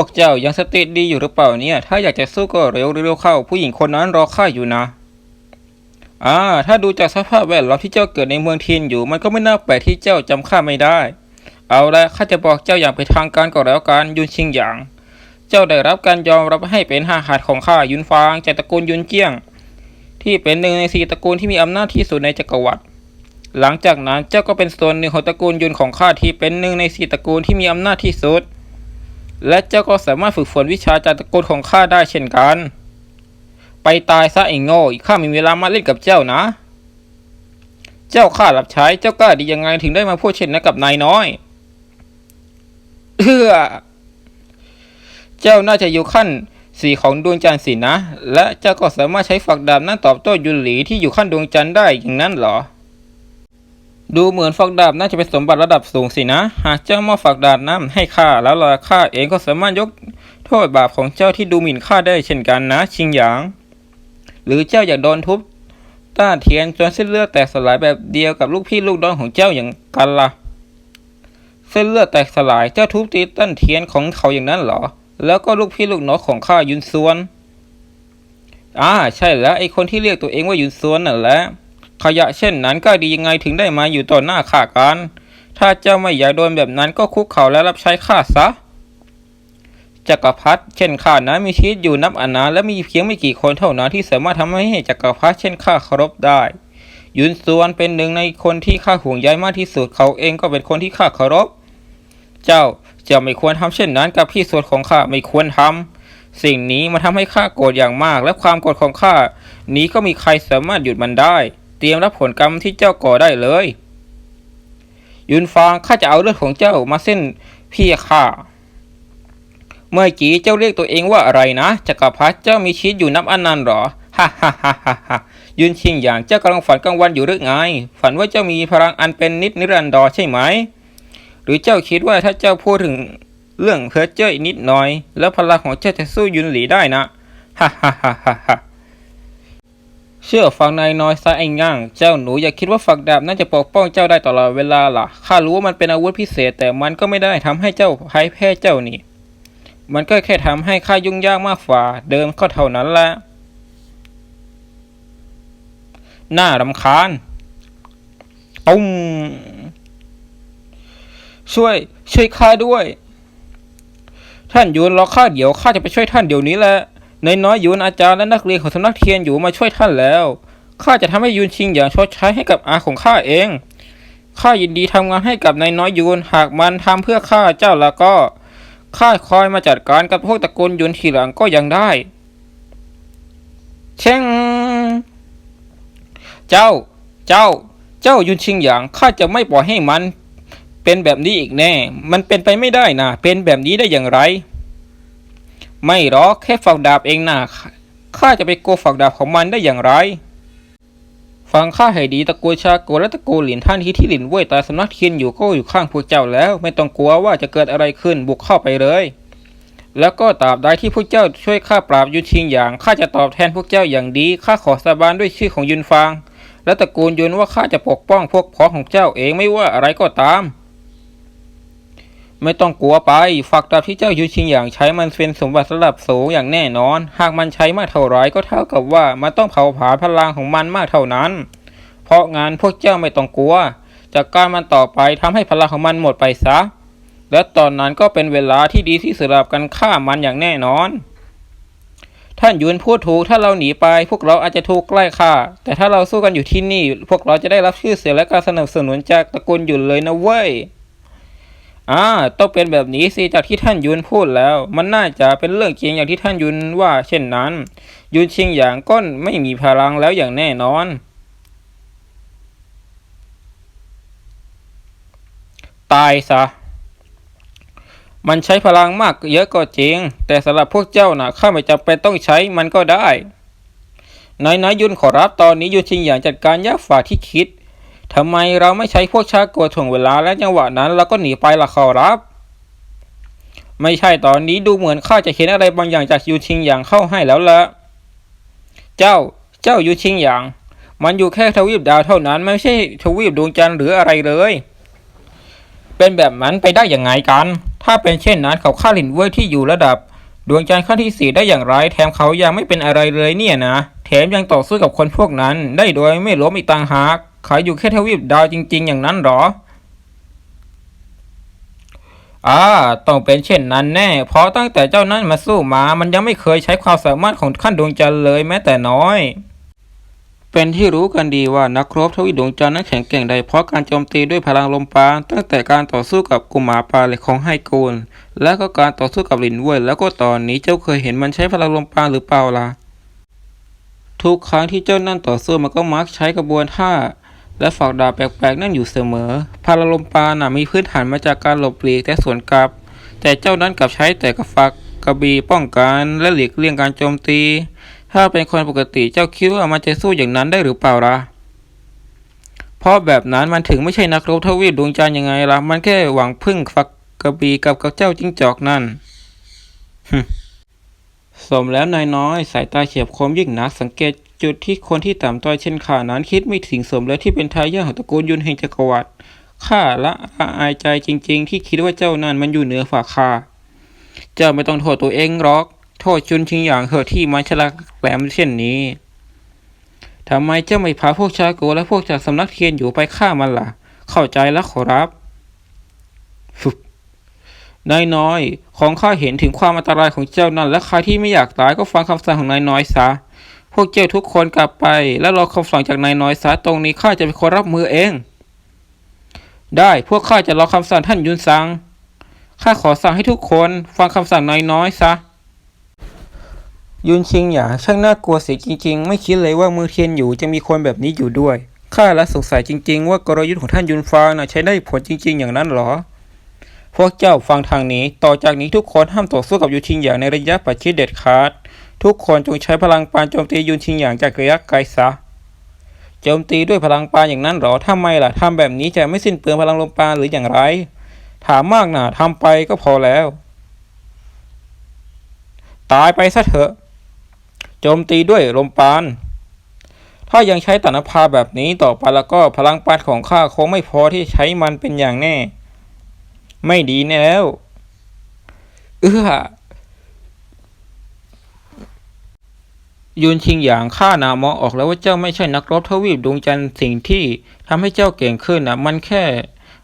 วกเจ้ายังสติดีอยู่หรือเปล่าเนี่ย ถ้าอยากจะสู้ก็เร็วเร็วเข้า ผู้หญิงคนนั้นรอข้าอยู่นะ อ่า ถ้าดูจากสภาพแวดล้อมที่เจ้าเกิดในเมืองทินอยู่ มันก็ไม่น่าแปลกที่เจ้าจำข้าไม่ได้ เอาละข้าจะบอกเจ้าอย่างเป็นทางการก็แล้วกันยุนชิงหยาง เจ้าได้รับการยอมรับให้เป็นห้าหาดของข้ายุนฟางจากตระกูลยุนเจี้ยง ที่เป็นหนึ่งในสี่ตระกูลที่มีอำนาจที่สุดในจักรวรรดิหลังจากนั้นเจ้าก็เป็นส่วนหนึ่งของตระกูลยุนของข้าที่เป็นหนึ่งในสี่ตระกูลที่มีอำนาจที่สุด และเจ้าก็สามารถฝึกฝนวิชาจากตระกูลของข้าได้เช่นกัน ไปตายซะไอ้โง่อีกข้ามีเวลามาเล่นกับเจ้านะ เจ้าข้ารับใช้เจ้ากล้าดียังไงถึงได้มาพูดเช่นนั้นกับนายน้อย เอื้อ เจ้าน่าจะอยู่ขั้นสีของดวงจันทร์สินะ และเจ้าก็สามารถใช้ฝักดาบนั้นตอบโต้ยุนหลีที่อยู่ขั้นดวงจันทร์ได้อย่างนั้นเหรอ ดูเหมือนฝักดาบน่าจะเป็นสมบัติระดับสูงสินะ หากเจ้ามอบฝักดาบนั้นให้ข้าแล้วล่ะข้าเองก็สามารถยกโทษบาปของเจ้าที่ดูหมิ่นข้าได้เช่นกันนะชิงหยาง หรือเจ้าอยากโดนทุบต้านเทียนจนเส้นเลือดแตกสลายแบบเดียวกับลูกพี่ลูกน้องของเจ้าอย่างกันล่ะ เส้นเลือดแตกสลายเจ้าทุบตีต้นเทียนของเขาอย่างนั้นเหรอ แล้วก็ลูกพี่ลูกน้องของข้ายุนซวนอ่าใช่แล้วไอคนที่เรียกตัวเองว่ายุนซวนนั่นแหละ ขยะเช่นนั้นก็ดียังไงถึงได้มาอยู่ต่อหน้าข้ากัน ถ้าเจ้าไม่อยากโดนแบบนั้นก็คุกเข่าและรับใช้ข้าซะ จักรพรรดิเช่นข้านั้นมีชีวิตอยู่นับอนาและมีเพียงไม่กี่คนเท่านั้นที่สามารถทำให้จักรพรรดิเช่นข้าเคารพได้ ยุนซวนเป็นหนึ่งในคนที่ข้าห่วงใยมากที่สุดเขาเองก็เป็นคนที่ข้าเคารพ เจ้าจ้าไม่ควรทำเช่นนั้นกับพี่สวดของข้าไม่ควรทำสิ่งนี้มันทำให้ข้าโกรธอย่างมาก และความโกรธของข้านี้ก็มีใครสามารถหยุดมันได้ เตรียมรับผลกรรมที่เจ้าก่อได้เลย ยุนฟางข้าจะเอาเลือดของเจ้ามาเส้นพี่ข้าเมื่อกี้เจ้าเรียกตัวเองว่าอะไรนะจักรพรรดิเจ้ามีชีวิตอยู่นับอนันต์หรอฮ่าฮ่าฮ่าฮ่าฮ่ายุนชิงอย่างเจ้ากำลังฝันกลางวันอยู่หรือไง ฝันว่าเจ้ามีพลังอันเป็นนิดนิรันดรใช่ไหม หรือเจ้าคิดว่าถ้าเจ้าพูดถึงเรื่องเพ้อเจ้ออีกนิดหน่อย แล้วพลังของเจ้าจะสู้ยุนหลีได้นะฮ่าฮ่าฮ่าฮ่า เชื่อฟังนายน้อยซะไอ้ง่าง เจ้าหนูอย่าคิดว่าฝักดาบน่าจะปกป้องเจ้าได้ตลอดเวลาล่ะ ข้ารู้ว่ามันเป็นอาวุธพิเศษ แต่มันก็ไม่ได้ทำให้เจ้าพ่ายแพ้เจ้านี่ มันก็แค่ทำให้ข้ายุ่งยากมากฝ่าเดิมก็เท่านั้นแหละ น่ารำคาญตุ้มช่วย ช่วยข้าด้วย ท่านยูนรอข้าเดี๋ยวข้าจะไปช่วยท่านเดี๋ยวนี้แหละ ในน้อยยูนอาจารย์และนักเรียนของสำนักเทียนอยู่มาช่วยท่านแล้วข้าจะทำให้ยูนชิงอย่างชดใช้ให้กับอาของข้าเองข้ายินดีทำงานให้กับนายน้อยยูนหากมันทำเพื่อข้าเจ้าแล้วก็ข้าคอยมาจัดการกับพวกตระกูลยุนทีหลังก็ยังได้ เช่งเจ้า เจ้า เจ้ายุนชิงหยางข้าจะไม่ปล่อยให้มัน เป็นแบบนี้อีกแน่ มันเป็นไปไม่ได้นะเป็นแบบนี้ได้อย่างไร ไม่หรอกแค่ฝักดาบเองนะข้าจะไปโกฝักดาบของมันได้อย่างไร ฟังข้าให้ดีตระกูลชาโกและตระกูลหลินท่านที่ที่หลินเว่ยตาสำนักเทียนอยู่ก็อยู่ข้างพวกเจ้าแล้ว ไม่ต้องกลัวว่าจะเกิดอะไรขึ้นบุกเข้าไปเลย แล้วก็ตราบใดที่พวกเจ้าช่วยข้าปราบยุนชิงอย่างข้าจะตอบแทนพวกเจ้าอย่างดีข้าขอสาบานด้วยชื่อของยุนฟางและตระกูลยุนว่าข้าจะปกป้องพวกพ้องของเจ้าเองไม่ว่าอะไรก็ตาม ไม่ต้องกลัวไป ฝักดาบที่เจ้ายุชิงอย่างใช้มันเป็นสมบัติระดับสูงอย่างแน่นอน หากมันใช้มากเท่าไรก็เท่ากับว่ามันต้องเผาผลาญพลังของมันมากเท่านั้น เพราะงานพวกเจ้าไม่ต้องกลัว จากการมันต่อไปทำให้พลังของมันหมดไปซะ และตอนนั้นก็เป็นเวลาที่ดีที่สุดสำหรับการฆ่ามันอย่างแน่นอน ท่านยุนพูดถูกถ้าเราหนีไป พวกเราอาจจะถูกใกล้ฆ่า แต่ถ้าเราสู้กันอยู่ที่นี่ พวกเราจะได้รับชื่อเสียงและการสนับสนุนจากตระกูลหยุนเลยนะเว้ย อ่าต้องเป็นแบบนี้สิจากที่ท่านยุนพูดแล้ว มันน่าจะเป็นเรื่องจริงอย่างที่ท่านยุนว่า เช่นนั้น ยุนชิงอย่างก้นไม่มีพลังแล้วอย่างแน่นอน ตายซะมันใช้พลังมากเยอะก็จริง แต่สำหรับพวกเจ้านะ่ะข้าไม่จำเป็นต้องใช้มันก็ได้นายนายยุนขอรับตอนนี้ยุนชิงอย่างจัดการยากฝ่าที่คิด ทำไมเราไม่ใช้พวกชาโกถ่วงเวลาและจังหวะนั้นเราก็หนีไปล่ะขอรับ ไม่ใช่ตอนนี้ดูเหมือนข้าจะเห็นอะไรบางอย่างจากยูชิงอย่างเข้าให้แล้วละเจ้า เจ้ายูชิงอย่าง มันอยู่แค่ทวีปดาวเท่านั้น ไม่ใช่ทวีปดวงจันทร์หรืออะไรเลย เป็นแบบนั้นไปได้อยังไงกัน ถ้าเป็นเช่นนั้นเขาฆ่าหลินเว่ยที่อยู่ระดับ ดวงจันทร์ขั้นที่สี่ได้อย่างไร แถมเขายังไม่เป็นอะไรเลยเนี่ยนะ แถมยังต่อสู้กับคนพวกนั้น ได้โดยไม่ล้มอีกต่างหาก ขาอยู่แค่ทวีปดาวจริง ๆ อย่างนั้นหรออ่าต้องเป็นเช่นนั้นแน่ เพราะตั้งแต่เจ้านั้นมาสู้มา มันยังไม่เคยใช้ความสามารถของขั้นดวงจันทร์เลยแม้แต่น้อย เป็นที่รู้กันดีว่านักรบทวีดวงจันทร์นั้นแข็งแกร่งได้เพราะการโจมตีด้วยพลังลมปราณตั้งแต่การต่อสู้กับกุมารปลาเหล็กของไฮโกนและก็การต่อสู้กับหลินเว่ยแล้วก็ตอนนี้เจ้าเคยเห็นมันใช้พลังลมปราณหรือเปล่าล่ะทุกครั้งที่เจ้านั่นต่อสู้มันก็มักใช้กระบวนท่า และฝักดาบแปลกๆนั่นอยู่เสมอ พาราลมปราน่ะมีพื้นฐานมาจากการหลบหลีกและสวนกลับ แต่เจ้านั้นกลับใช้แต่กระฝักกระบี่ป้องกันและหลีกเลี่ยงการโจมตี ถ้าเป็นคนปกติเจ้าคิดว่ามันจะสู้อย่างนั้นได้หรือเปล่าล่ะ เพราะแบบนั้นมันถึงไม่ใช่นักรบทวีปดวงจันทร์ยังไงล่ะ มันแค่หวังพึ่งฝักกระบี่กับกับเจ้าจิ้งจอกนั่นสมแล้วนายน้อยสายตาเฉียบคมยิ่งนักสังเกต จุดที่คนที่ต่ำต้อยเช่นข้านั้นคิดไม่ถึงสมแล้วที่เป็นทายาทของตระกูลยุนแห่งจักรวรรดิข้าละอาอายใจจริง ๆ ที่คิดว่าเจ้านั้นมันอยู่เหนือฝ่าข้าเจ้าไม่ต้องโทษตัวเองหรอก โทษจุนชิงอย่างเหอะที่มันฉลาดแหลมเช่นนี้ทำไมเจ้าไม่พาพวกชาโกและพวกจากสำนักเทียนอยู่ไปฆ่ามันล่ะ เข้าใจแล้วขอรับฟึบนายน้อย ของข้าเห็นถึงความอันตรายของเจ้านั่นและใครที่ไม่อยากตายก็ฟังคำสั่งของนายน้อยซะ พวกเจ้าทุกคนกลับไป แล้วรอคำสั่งจากนายน้อยซะตรงนี้ข้าจะเป็นคนรับมือเอง ได้พวกข้าจะรอคำสั่งท่านยุนซังข้าขอสั่งให้ทุกคนฟังคำสั่งนายน้อยซะ ยุนชิงหยางช่างน่ากลัวเสียจริง ๆ ไม่คิดเลยว่ามือเทียนอยู่จะมีคนแบบนี้อยู่ด้วยข้าและสงสัยจริง ๆ ว่ากลยุทธ์ของท่านยุนฟางน่ะใช้ได้ผลจริง ๆ อย่างนั้นเหรอ พวกเจ้าฟังทางนี้ ต่อจากนี้ทุกคนห้ามต่อสู้กับยูชิงหยางในระยะประชิดเด็ดขาด ทุกคนจงใช้พลังปานโจมตียูชิงหยางจากระยะไกลซะโจมตีด้วยพลังปานอย่างนั้นหรอทำไมล่ะทำแบบนี้จะไม่สิ้นเปลืองพลังลมปานหรืออย่างไร ถามมากนะทำไปก็พอแล้ว ตายไปซะเถอะ โจมตีด้วยลมปาน ถ้ายังใช้ตานภาแบบนี้ต่อไปแล้วก็พลังปานของข้าคงไม่พอที่จะใช้มันเป็นอย่างแน่ ไม่ดีแน่แล้ว เอื้อ ยุนชิงหยางข้านามองออกแล้วว่าเจ้าไม่ใช่นักรบทวีปดวงจันทร์สิ่งที่ทำให้เจ้าเก่งขึ้นนะมันแค่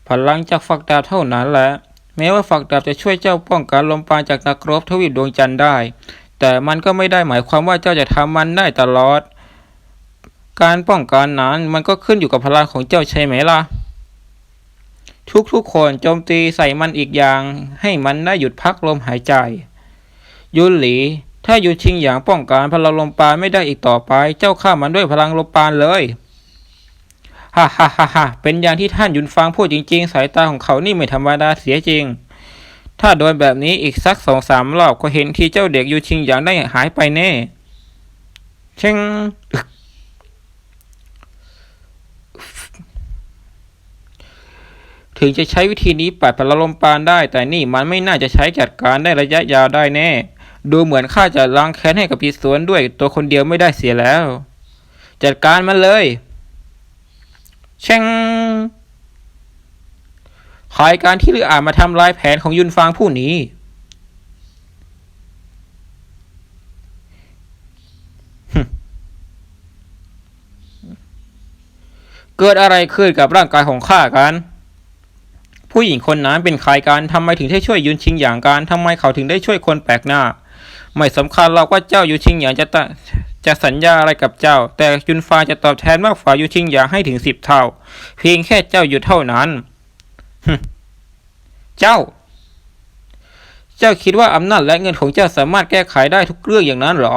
พลังจากฝักดาบเท่านั้นแหละแม้ว่าฝักดาบจะช่วยเจ้าป้องกันลมปราณจากนักรบทวีปดวงจันทร์ได้ แต่มันก็ไม่ได้หมายความว่าเจ้าจะทำมันได้ตลอด การป้องกันนั้นมันก็ขึ้นอยู่กับพลังของเจ้าใช่ไหมล่ะ ทุกๆคนโจมตีใส่มันอีกอย่าง ให้มันได้หยุดพักลมหายใจ ยุนหลี ถ้ายุนชิงหยางป้องกันพลังลมปาณไม่ได้อีกต่อไป เจ้าฆ่ามันด้วยพลังลมปาณเลยฮ่าฮ่าฮ่าฮ่าเป็นอย่างที่ท่านยุนฟังพูดจริง ๆ สายตาของเขานี่ไม่ธรรมดาเสียจริง ถ้าโดนแบบนี้อีกสักสองสามรอบก็เห็นที่เจ้าเด็กยูชิงหยางได้หายไปแน่ เช่งถึงจะใช้วิธีนี้ปัดพลังลมปานได้ แต่นี่มันไม่น่าจะใช้จัดการได้ระยะยาวได้แน่ ดูเหมือนข้าจะล้างแค้นให้กับปีสวนด้วยตัวคนเดียวไม่ได้เสียแล้ว จัดการมันเลยเชงขายการที่ลืออ่านมาทำลายแผนของยุนฟางผู้นี้ เกิดอะไรขึ้นกับร่างกายของข้ากัน ผู้หญิงคนนั้นเป็นใครกันทำไมถึงได้ช่วยยุนชิงอย่างกันทำไมเขาถึงได้ช่วยคนแปลกหน้า ไม่สำคัญเราว่าเจ้ายุนชิงอย่างจะตะจะสัญญาอะไรกับเจ้า แต่ยุนฟาจะตอบแทนมากกว่ายุนชิงอย่างให้ถึงสิบเท่า เพียงแค่เจ้าอยู่เท่านั้น เจ้า เจ้าคิดว่าอำนาจและเงินของเจ้าสามารถแก้ไขได้ทุกเรื่องอย่างนั้นหรอ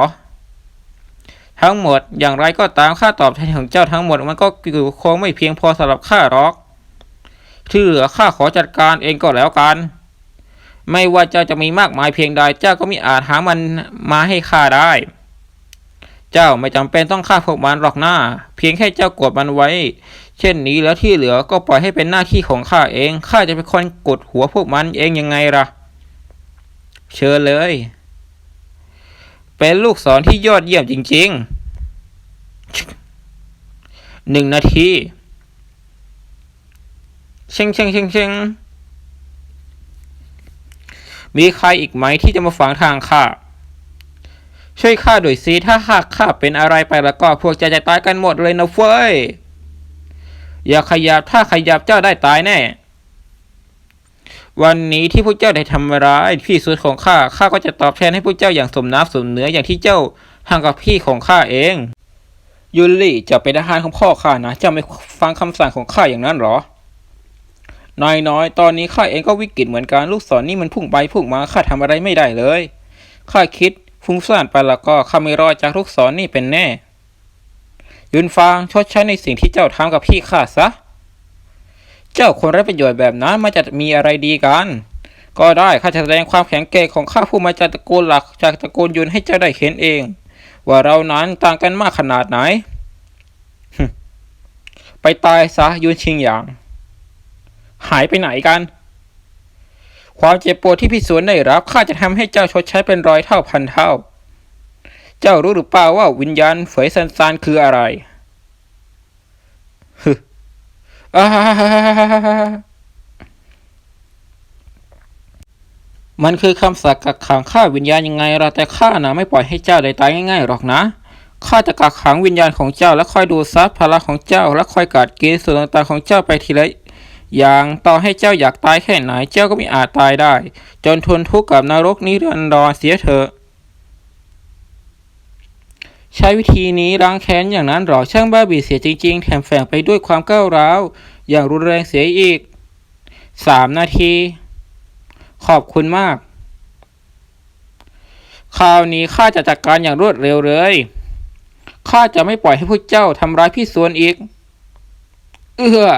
ทั้งหมดอย่างไรก็ตามค่าตอบแทนของเจ้าทั้งหมดมันก็อยู่คงไม่เพียงพอสำหรับข้าหรอก ที่เหลือข้าขอจัดการเองก็แล้วกัน ไม่ว่าเจ้าจะมีมากมายเพียงใด เจ้าก็ไมีอาจหามันมาให้ข้าได้ เจ้าไม่จำเป็นต้องฆ่าพวกมันหรอกหน้า เพียงแค่เจ้ากดมันไว้ เช่นนี้แล้วที่เหลือก็ปล่อยให้เป็นหน้าที่ของข้าเอง ข้าจะเป็นคนกดหัวพวกมันเองยังไงล่ะ เชิญเลย เป็นลูกศรที่ยอดเยี่ยมจริงๆหนึ่งนาทีเชงเชงเชงเชง มีใครอีกไหมที่จะมาฝังทางข้า ช่วยข้าด้วยสิถ้าหากข้าเป็นอะไรไปแล้วก็พวกเจะจะตายกันหมดเลยนะเฟ้ย อย่าขยับถ้าขยับเจ้าได้ตายแน่ วันนี้ที่พวกเจ้าได้ทำร้ายพี่สุดของข้าข้าก็จะตอบแทนให้พวกเจ้าอย่างสมน้ำสมเนื้ออย่างที่เจ้าทำกับพี่ของข้าเองยุลลี่เจะเป็นทหารของพ่อข้านะเจ้าไม่ฟังคำสั่งของข้าอย่างนั้นหรอ น้อยน้อยๆตอนนี้ข้าเองก็วิกฤตเหมือนกันลูกศรนนี่มันพุ่งไปพุ่งมาข้าทำอะไรไม่ได้เลยข้าคิดฟุ้งซ่านไปแล้วก็ข้าไม่รอดจากลูกศรนนี่เป็นแน่ ยุนฟางชดใช้ในสิ่งที่เจ้าทำกับพี่ข้าซะ เจ้าคนไร้ประโยชน์แบบนั้นมันจะมีอะไรดีกัน ก็ได้ข้าจะแสดงความแข็งแกร่งของข้าผู้มาจากตระกูลหลักจากตระกูลยุนให้เจ้าได้เห็นเอง ว่าเรานั้นต่างกันมากขนาดไหน ไปตายซะยุนชิงหยาง หายไปไหนกัน ความเจ็บปวดที่พี่สวนได้รับข้าจะทำให้เจ้าชดใช้เป็นร้อยเท่าพันเท่า เจ้ารู้หรือเปล่าว่าวิญญาณเฝยซันซานคืออะไรฮึอ่าฮ่าฮ่าฮ่าฮ่าฮ่ามันคือคำสัตย์กักขังข้าวิญญาณยังไงเราแต่ข้านะไม่ปล่อยให้เจ้าได้ตายง่ายๆหรอกนะข้าจะกักขังวิญญาณของเจ้าและคอยดูซับพลังของเจ้า และคอยกัดกินส่วนต่างๆของเจ้าไปทีละ อย่างต่อให้เจ้าอยากตายแค่ไหนเจ้าก็ไม่อาจตายได้ จนทนทุกข์กับนรกนิรันดรเสียเถอะ ใช้วิธีนี้ล้างแค้นอย่างนั้นหรอช่างบ้าบีเสียจริง ๆ แถมแฝงไปด้วยความก้าวร้าว อย่างรุนแรงเสียอีกสามนาที ขอบคุณมาก คราวนี้ข้าจะจัดการอย่างรวดเร็วเลยข้าจะไม่ปล่อยให้พวกเจ้าทำร้ายพี่สวนอีก เอื้อ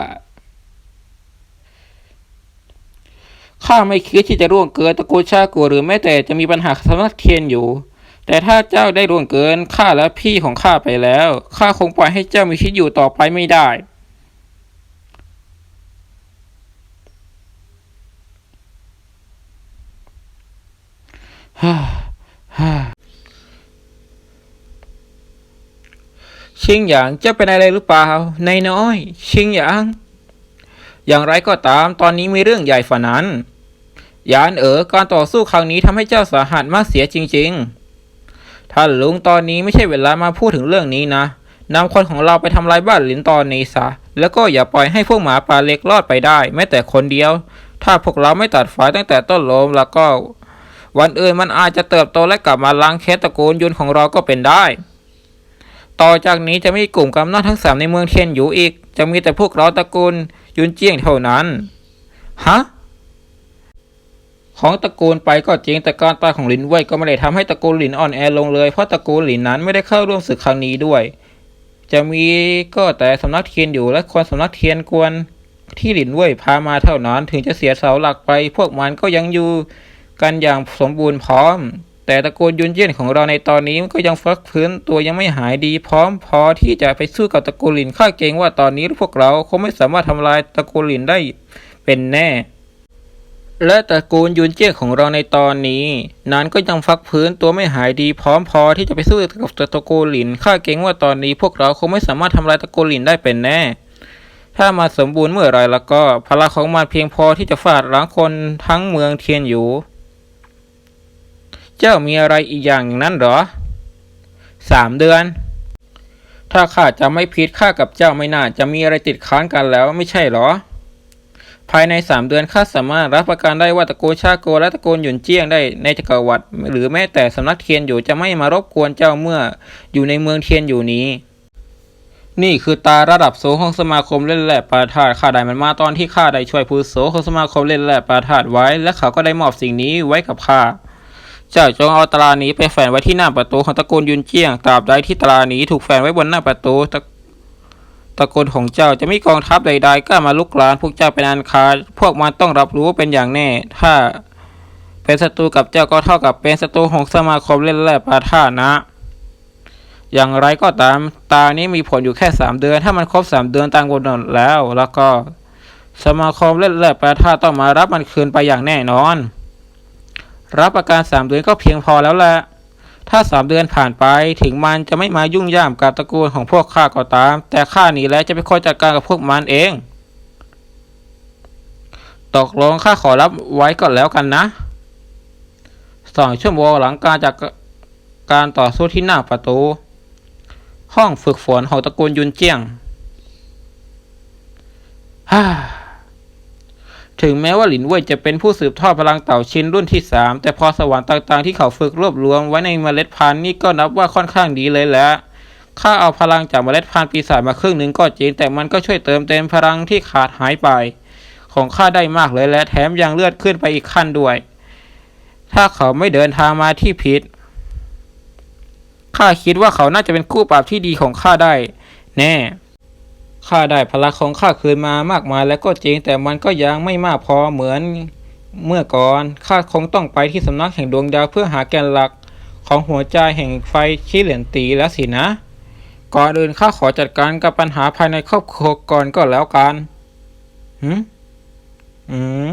ข้าไม่คิดที่จะร่วงเกินตระกูลชากัวหรือแม้แต่จะมีปัญหาสำนักเทียนอยู่ แต่ถ้าเจ้าได้ร่วงเกินข้าและพี่ของข้าไปแล้วข้าคงปล่อยให้เจ้ามีชีวิตอยู่ต่อไปไม่ได้ ฮ่าฮ่าชิงหยางเจ้าเป็นอะไรหรือเปล่า นายน้อย ชิงหยาง อย่างไรก็ตามตอนนี้มีเรื่องใหญ่ฝ่านั้น ยานเอ๋อการต่อสู้ครั้งนี้ทำให้เจ้าสาหัสมากเสียจริง ๆ ท่านลุงตอนนี้ไม่ใช่เวลามาพูดถึงเรื่องนี้นะนำคนของเราไปทำลายบ้านหลินตอนนี้ซะ แล้วก็อย่าปล่อยให้พวกหมาป่าเล็กรอดไปได้ แม้แต่คนเดียว ถ้าพวกเราไม่ตัดไฟตั้งแต่ต้นลมแล้วก็ วันอื่นมันอาจจะเติบโตและกลับมาล้างแค้นตระกูลยุนของเราก็เป็นได้ ต่อจากนี้จะไม่มีกลุ่มกำนัดทั้งสามในเมืองเทียนอยู่อีก จะมีแต่พวกเราตระกูล ยุนเจียงเท่านั้น ฮะ ของตระกูลไปก็จริงแต่การตายของหลินเว่ยก็ไม่ได้ทำให้ตระกูลหลินอ่อนแอลงเลย เพราะตระกูลหลินนั้นไม่ได้เข้าร่วมศึกครั้งนี้ด้วย จะมีก็แต่สำนักเทียนอยู่และคนสำนักเทียนกวนที่หลินเว่ยพามาเท่านั้น ถึงจะเสียเสาหลักไป พวกมันก็ยังอยู่กันอย่างสมบูรณ์พร้อม แต่ตระกูลยุนเจียนของเราในตอนนี้มันก็ยังฟักพื้นตัวยังไม่หายดีพร้อมพอที่จะไปสู้กับตระกูลหลินข้าเกรงว่าตอนนี้พวกเราคงไม่สามารถทำลายตระกูลหลินได้เป็นแน่ และตระกูลยุนเจี้ยนของเราในตอนนี้ นั้นก็ยังฟักพื้นตัวไม่หายดีพร้อมพอที่จะไปสู้กับตระกูลหลินข้าเกรงว่าตอนนี้ พวกเราคงไม่สามารถทำลายตระกูลหลินได้เป็นแน่ ถ้ามาสมบูรณ์เมื่อไรแล้วก็พลังของมันเพียงพอที่จะฟาดล้างคนทั้งเมืองเทียนอยู่ เจ้ามีอะไรอีกอย่างอย่างนั้นหรอสามเดือน ถ้าข้าจะไม่ผิดข้ากับเจ้าไม่น่าจะมีอะไรติดค้างกันแล้วไม่ใช่หรอ ภายในสามเดือนข้าสามารถรับประกันได้ว่าตระกูลชาโกและตระกูลหยุนเจี้ยงได้ในจักรวรรดิหรือแม้แต่สำนักเทียนอยู่จะไม่มารบกวนเจ้าเมื่ออยู่ในเมืองเทียนอยู่นี้นี่คือตาระดับโซของสมาคมเล่นแหละปาธาตข้าได้มันมาตอนที่ข้าได้ช่วยผู้โซของสมาคมเล่นแหละปาธาตไว้ และเขาก็ได้มอบสิ่งนี้ไว้กับข้า เจ้าจงเอาตรานี้ไปแฝนไว้ที่หน้าประตูของตระกูลยุนเจียงตราบใดที่ตรานี้ถูกแฝนไว้บนหน้าประตูตระตระกูลของเจ้าจะไม่กองทัพใด ๆกล้ามาลุกลานพวกเจ้าเป็นอันคาดพวกมันต้องรับรู้เป็นอย่างแน่ ถ้าเป็นศัตรูกับเจ้าก็เท่ากับเป็นศัตรูของสมาคมเล่นแร่ปาธานะ อย่างไรก็ตามตานี้มีผลอยู่แค่สามเดือน ถ้ามันครบสามเดือนตามกำหนดแล้ว แล้วก็สมาคมเล่นแร่ปาธาต้องมารับมันคืนไปอย่างแน่นอน รับประกันสามเดือนก็เพียงพอแล้วแหละถ้าสามเดือนผ่านไปถึงมันจะไม่มายุ่งย่ามกับตระกูลของพวกข้าก็ตาม แต่ข้าหนีแล้วจะไปคอยจัดการกับพวกมันเอง ตกลงข้าขอรับไว้ก่อนแล้วกันนะสองชั่วโมงหลังการจากการต่อสู้ที่หน้าประตู ห้องฝึกฝนของตระกูลยุนเจียงฮ่า ถึงแม้ว่าหลินเว่ยจะเป็นผู้สืบทอดพลังเต่าชินรุ่นที่สามแต่พอสวรรค์ต่างๆที่เขาฝึกรวบรวมไว้ในเมล็ดพันธุ์นี่ก็นับว่าค่อนข้างดีเลยแหละข้าเอาพลังจากเมล็ดพันธุ์ปีศาจมาครึ่งหนึ่งก็จริง แต่มันก็ช่วยเติมเต็มพลังที่ขาดหายไป ของข้าได้มากเลยและแถมยังเลือดขึ้นไปอีกขั้นด้วย ถ้าเขาไม่เดินทางมาที่ผิดข้าคิดว่าเขาน่าจะเป็นคู่ปรับที่ดีของข้าได้ แน่ ข้าได้พลังของข้าคืนมามากมายแล้วก็จริงแต่มันก็ยังไม่มากพอเหมือนเมื่อก่อนข้าคงต้องไปที่สำนักแห่งดวงดาวเพื่อหาแกนหลักของหัวใจแห่งไฟชี้เหรียญตีแล้วสินะ ก่อนอื่นข้าขอจัดการกับปัญหาภายในครอบครัวก่อนก็แล้วกันหืมอืม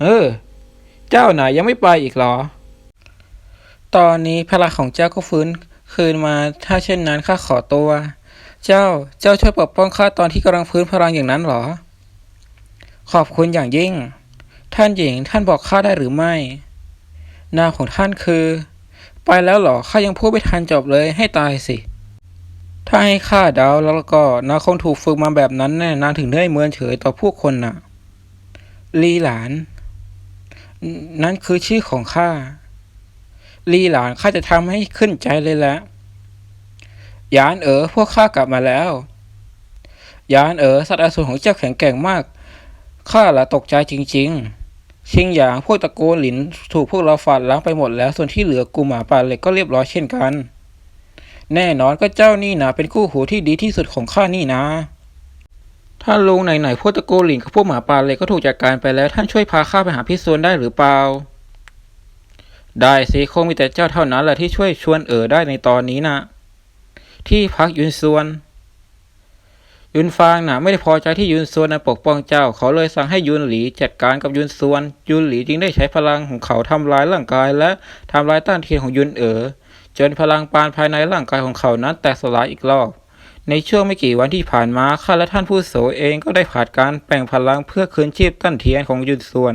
เออ เจ้าไหนะยังไม่ไปอีกหรอ ตอนนี้พลังของเจ้าก็ฟื้นคืนมาถ้าเช่นนั้นข้าขอตัว เจ้า เจ้าช่วยปกป้องข้าตอนที่กำลังฟื้นพลังอย่างนั้นหรอ ขอบคุณอย่างยิ่ง ท่านหญิงท่านบอกข้าได้หรือไม่ นามของท่านคือ ไปแล้วหรอข้ายังพูดไม่ทันจบเลยให้ตายสิ ถ้าให้ข้าเดาแล้วก็นาคงถูกฝึกมาแบบนั้นแน่นางถึงได้เมินเฉยต่อผู้คนน่ะ ลีหลาน นั่นคือชื่อของข้าลีหลานข้าจะทำให้ขึ้นใจเลยแหละ ยานเอ๋อพวกข้ากลับมาแล้ว ยานเอ๋อสัตว์อสูรของเจ้าแข็งแกร่งมาก ข้าละตกใจจริง ๆ ชิงหยางพวกตะโกนหลินถูกพวกเราฝาดล้างไปหมดแล้ว ส่วนที่เหลือกูหมาป่าเหล็กก็เรียบร้อยเช่นกัน แน่นอนก็เจ้านี่นะเป็นคู่หูที่ดีที่สุดของข้านี่นะท่านลุงไหนๆพวกตะโกนหลินกับพวกหมาป่าเหล็กก็ถูกจัดการไปแล้ว ท่านช่วยพาข้าไปหาพี่ซวนได้หรือเปล่า ได้สิคงมีแต่เจ้าเท่านั้นแหละที่ช่วยชวนเอ๋อได้ในตอนนี้นะ ที่พักยุนซวน ยุนฟางนะไม่ได้พอใจที่ยุนซวนนั้นปกป้องเจ้า เขาเลยสั่งให้ยุนหลีจัดการกับยุนซวน ยุนหลีจึงได้ใช้พลังของเขาทำลายร่างกาย และทำลายต้านเทียนของยุนเอ๋อจนพลังปานภายในร่างกายของเขานั้นแตกสลายอีกรอบ ในช่วงไม่กี่วันที่ผ่านมาข้าและท่านผู้โสเองก็ได้ผ่านการแปลงพลังเพื่อคืนชีพต้านเทียนของยุนซวน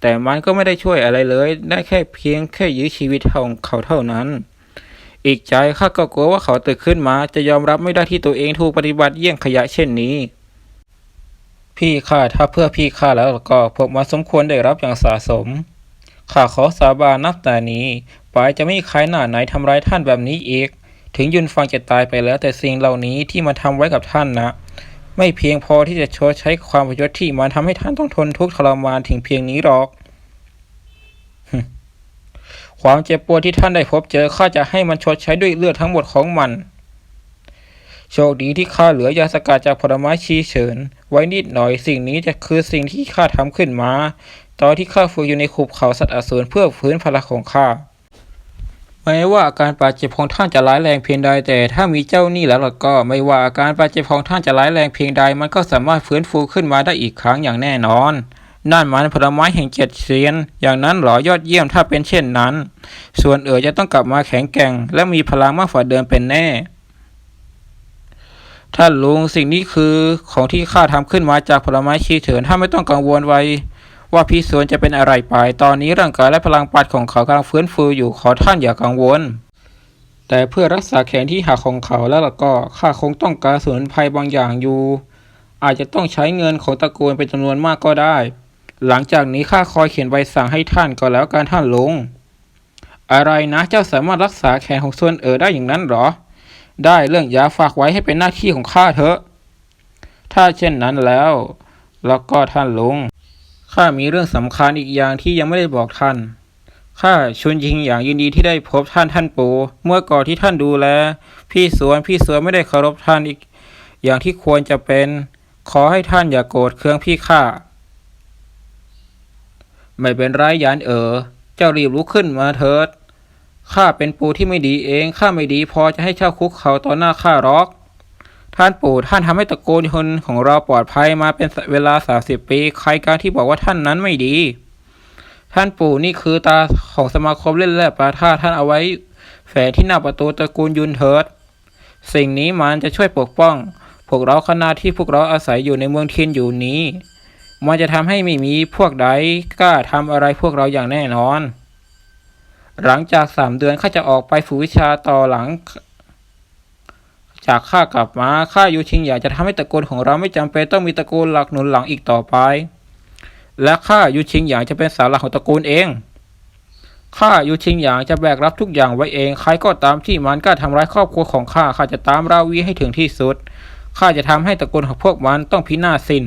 แต่มันก็ไม่ได้ช่วยอะไรเลย ได้แค่เพียงแค่ยื้อชีวิตของเขาเท่านั้น อีกใจข้าก็กลัวว่าเขาตื่นขึ้นมา จะยอมรับไม่ได้ที่ตัวเองถูกปฏิบัติเยี่ยงขยะเช่นนี้ พี่ข้าถ้าเพื่อพี่ข้าแล้วก็พวกมันสมควรได้รับอย่างสะสมข้าขอสาบานนับแต่นี้ไปจะไม่มีใครหน้าไหนทำร้ายท่านแบบนี้อีก ถึงยุนฟังจะตายไปแล้วแต่สิ่งเหล่านี้ที่มันทำไว้กับท่านนะไม่เพียงพอที่จะชดใช้ความประยชน์ที่มันทำให้ท่านต้องทนทุกข์ทรมานถึงเพียงนี้หรอก ความเจ็บปวดที่ท่านได้พบเจอข้าจะให้มันชดใช้ด้วยเลือดทั้งหมดของมัน โชคดีที่ข้าเหลือยาสกัดจากผลไม้ชีเฉิน ไว้นิดหน่อยสิ่งนี้จะคือสิ่งที่ข้าทำขึ้นมา ตอนที่ข้าฝึกอยู่ในขุบเขาสัตว์อสูรเพื่อฟื้นพลังของข้าแม้ว่าอาการบาดเจ็บของท่านจะร้ายแรงเพียงใดแต่ถ้ามีเจ้านี่แล้วก็ไม่ว่าอาการบาดเจ็บของท่านจะร้ายแรงเพียงใดมันก็สามารถฟื้นฟูขึ้นมาได้อีกครั้งอย่างแน่นอน นั่นมันผลไม้แห่งเจ็ดเซียน อย่างนั้นหรอยอดเยี่ยมถ้าเป็นเช่นนั้น ส่วนเอ๋อจะต้องกลับมาแข็งแกร่ง และมีพลังมากกว่าเดิมเป็นแน่ ท่านลุงสิ่งนี้คือของที่ข้าทำขึ้นมาจากผลไม้ชีเฉินถ้าไม่ต้องกังวลไว้ ว่าพี่สวนจะเป็นอะไรไป ตอนนี้ร่างกายและพลังปัดของเขากำลังฟื้นฟูอยู่ขอท่านอย่ากังวล แต่เพื่อรักษาแขนที่หักของเขาแล้วล่ะก็ข้าคงต้องการสมุนไพรบางอย่างอยู่ อาจจะต้องใช้เงินของตระกูลเป็นจำนวนมากก็ได้ หลังจากนี้ข้าคอยเขียนใบสั่งให้ท่านก็แล้วการท่านลุงอะไรนะเจ้าสามารถรักษาแขนของส่วนเอ๋อได้อย่างนั้นหรอ ได้เรื่องยาฝากไว้ให้เป็นหน้าที่ของข้าเถอะ ถ้าเช่นนั้นแล้ว แล้วก็ท่านลุงข้ามีเรื่องสำคัญอีกอย่างที่ยังไม่ได้บอกท่าน ข้าชวนยิงอย่างยินดีที่ได้พบท่านท่านปู่เมื่อก่อนที่ท่านดูแล พี่สวนพี่สวนไม่ได้เคารพท่านอีก อย่างที่ควรจะเป็น ขอให้ท่านอย่าโกรธเคืองพี่ข้า ไม่เป็นไรยานเอ๋อเจ้ารีบลุกขึ้นมาเถิดข้าเป็นปู่ที่ไม่ดีเองข้าไม่ดีพอจะให้เจ้าคุกเขาต่อหน้าข้าหรอก ท่านปู่ท่านทำให้ตระกูลชนของเราปลอดภัยมาเป็นเวลาสาสิบปี ใครการที่บอกว่าท่านนั้นไม่ดี ท่านปู่นี่คือตาของสมาคมเล่นแร่ปลาท่าท่านเอาไว้ แฝงที่หน้าประตูตระกูลยุนเถิด สิ่งนี้มันจะช่วยปกป้อง พวกเราขณะที่พวกเราอาศัยอยู่ในเมืองเทียนอยู่นี้ มันจะทำให้ไม่มีพวกใดกล้าทำอะไรพวกเราอย่างแน่นอน หลังจากสามเดือนข้าจะออกไปฝึกวิชาต่อหลัง จากข้ากลับมาข้ายูชิงอยากจะทำให้ตระกูลของเราไม่จำเป็นต้องมีตระกูลหลักหนุนหลังอีกต่อไป และข้ายูชิงอยากจะเป็นสาหลักของตระกูลเองข้ายูชิงหยางจะแบกรับทุกอย่างไว้เอง ใครก็ตามที่มันกล้าทำร้ายครอบครัวของข้า ข้าจะตามราวีให้ถึงที่สุด ข้าจะทำให้ตระกูลของพวกมันต้องพินาศสิ้น